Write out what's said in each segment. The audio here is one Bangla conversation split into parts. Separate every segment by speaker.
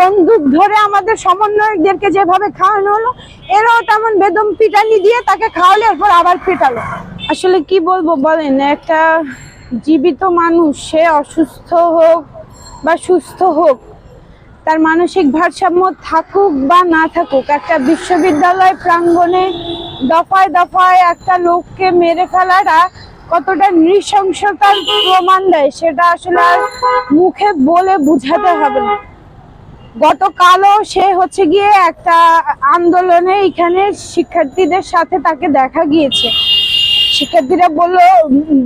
Speaker 1: বন্দুক ধরে আমাদের সমন্বয়কদেরকে যেভাবে খাওয়ানো হলো, এরাও তেমন বেদম পিটানি দিয়ে তাকে খাওয়ালে এরপর আবার পেটালো। আসলে কি বলব বলেন, একটা জীবিত মানুষ, সে অসুস্থ হোক বা সুস্থ হোক, তার মানসিক ভারসাম্য থাকুক বা না থাকুক, একটা বিশ্ববিদ্যালয় প্রাঙ্গণে দফায় দফায় একটা লোককে মেরে ফেলাটা কতটা নৃশংসতার প্রমাণ দেয়, সেটা আসলে আর মুখে বলে বুঝাতে হবে না। গতকালও সে হচ্ছে গিয়ে একটা আন্দোলনে এখানে শিক্ষার্থীদের সাথে তাকে দেখা গিয়েছে। শিক্ষার্থীরা বলল,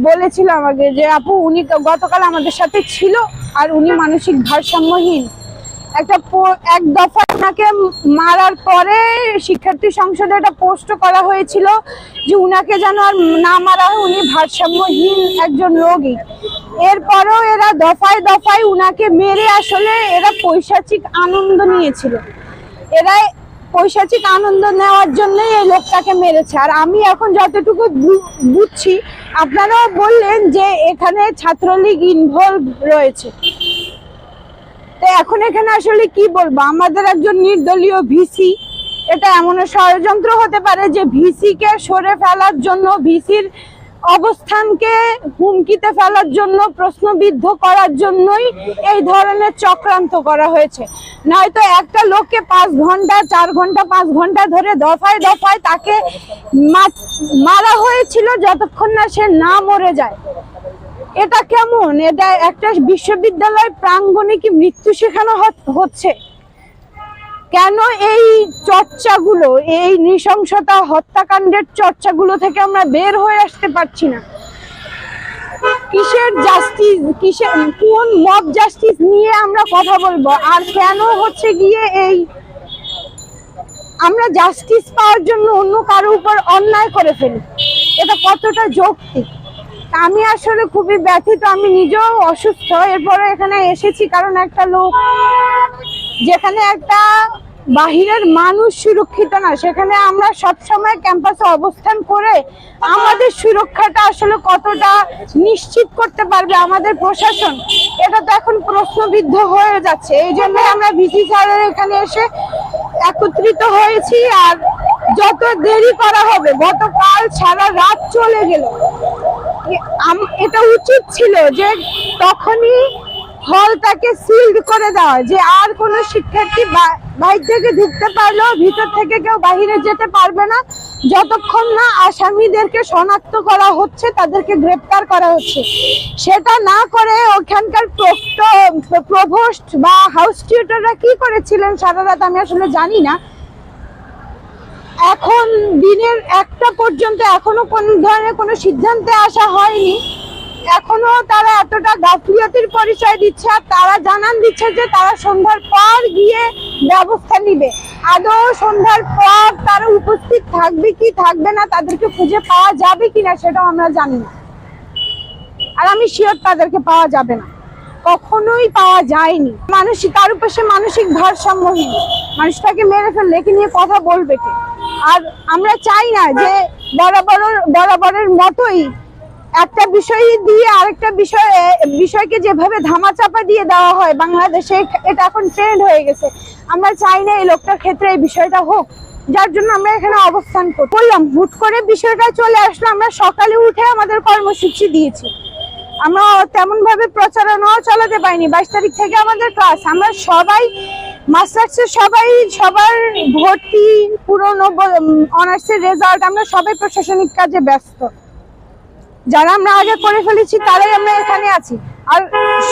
Speaker 1: বলেছিল আমাকে যে, আপু, উনি গতকাল আমাদের সাথে ছিল আর উনি মানসিক ভারসাম্যহীন। একটা এক দফা ওনাকে মারার পরে শিক্ষার্থী সংসদে একটা পোস্ট করা হয়েছিল যে উনাকে যেন আর না মারা হয়, উনি ভারসাম্যহীন একজন রোগী। এরপরেও এরা দফায় দফায় উনাকে মেরে আসলে এরা পৈশাচিক আনন্দ নিয়েছিল। এরা পৈশাচিক আনন্দ নেওয়ার জন্যই এই লোকটাকে মেরেছে। আর আমি এখন যতটুকু বুঝছি, আপনারাও বললেন যে এখানে ছাত্রলীগ ইনভলভ রয়েছে। তো এখন এখানে আসলে কি বলব? আমাদের একজন নির্দলীয় ভিসি এটা এমন ষড়যন্ত্র হতে পারে যে ভিসি কে সরে ফেলার জন্য ভিসির অবস্থানকে হুমকিতে ফেলার জন্য, প্রশ্নবিদ্ধ করার জন্যই এই ধরনের চক্রান্ত করা হয়েছে। নয়তো একটা লোককে পাঁচ ঘণ্টা, চার ঘণ্টা, পাঁচ ঘণ্টা ধরে দফায় দফায় তাকে মারা হয়েছিল যতক্ষণ না সে না মরে যায়। এটা কেমন? এটা একটা বিশ্ববিদ্যালয় প্রাঙ্গণে কি মৃত্যু শেখানো হচ্ছে? কেন এই চর্চাগুলো, এই নৃশংসতা হত্যাকাণ্ডের চর্চাগুলো থেকে আমরা বের হয়ে আসতে পারছি না? কিসের জাস্টিস কিসের, কোন মব জাস্টিস নিয়ে আমরা কথা বলব? আর কেন হচ্ছে গিয়ে এই আমরা জাস্টিস পাওয়ার জন্য অন্য কারও উপর অন্যায় করে ফেলি? এটা কতটা যৌক্তিক? আমি আসলে খুবই ব্যথিত, আমি নিজেও অসুস্থ। এরপরে এখানে এসেছি কারণ একটা লোক, যেখানে একটা বাহিরের মানুষ সুরক্ষিত না, সেখানে আমরা সব সময় ক্যাম্পাসে অবস্থান করে আমাদের সুরক্ষাটা আসলে কতটা নিশ্চিত করতে পারবে আমাদের প্রশাসন, এটা তো এখন প্রশ্নবিদ্ধ হয়ে যাচ্ছে। এই জন্য আমরা ভিসি স্যারের এখানে এসে একত্রিত হয়েছি, আর যত দেরি করা হবে, গতকাল সারা রাত চলে গেল। এটা উচিত ছিল যে তখনই হলটাকে সিল্ড করে দেওয়া, যে আর কোনো শিক্ষার্থী বাইরে থেকে ঢুকতে পারলেও ভিতর থেকে কেউ বাইরে যেতে পারবে না। যতক্ষণ না আসামিদেরকে শনাক্ত করা হচ্ছে, তাদেরকে গ্রেপ্তার করা হচ্ছে। সেটা না করে ওখানকার প্রভোস্ট বা হাউস টিউটাররা কি করেছিলেন? সারা রাত আমি আসলে জানি না। এখন দিনের একটা পর্যন্ত এখনও কোন ধরনের কোনো সিদ্ধান্তে আসা হয়নি। এখনও তারা এতটা গাফিলতির পরিচয় দিচ্ছে আর তারা জানান দিচ্ছে যে তারা সন্ধ্যার পর গিয়ে ব্যবস্থা নিবে। আদৌ সন্ধ্যার পর তারা উপস্থিত থাকবে কি থাকবে না, তাদেরকে খুঁজে পাওয়া যাবে কি না সেটাও আমরা জানি না। আর আমি শিওর তাদেরকে পাওয়া যাবে না। কখনোই পাওয়া যায়নি। মানসিক তার উপর সে মানসিক ভারসাম্যহীন মানুষটাকে মেরে ফেললে, একে নিয়ে কথা বলবে কে? আর আমরা চাই না যে বরাবর বরাবরের মতোই একটা বিষয় দিয়ে আরেকটা বিষয়, বিষয়কে যেভাবে ধামাচাপা দিয়ে দেওয়া হয়, বাংলাদেশে এটা এখন ট্রেন্ড হয়ে গেছে। আমরা চাই না এই লোকটার ক্ষেত্রে এই বিষয়টা হোক। যার জন্য আমরা এখানে অবস্থান করলাম হুট করে বিষয়টা চলে আসলো, আমরা সকালে উঠে আমাদের কর্মসূচি দিয়েছি। আমরা তেমন ভাবে প্রচারণাও চালাতে পারিনি। বাইশ তারিখ থেকে আমাদের ক্লাস আমরা সবাই মাস্টার্সের সবাই, সবার ভর্তি, পুরনো অনার্সের রেজাল্ট আমরা সবাই প্রশাসনিক কাজে ব্যস্ত। যারা আমরা আগে করে ফেলেছি, তারাই আমরা এখানে আছি। আর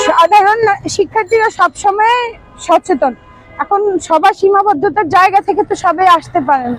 Speaker 1: সাধারণ শিক্ষার্থীরা সবসময় সচেতন। এখন সবার সীমাবদ্ধতার জায়গা থেকে তো সবাই আসতে পারেন।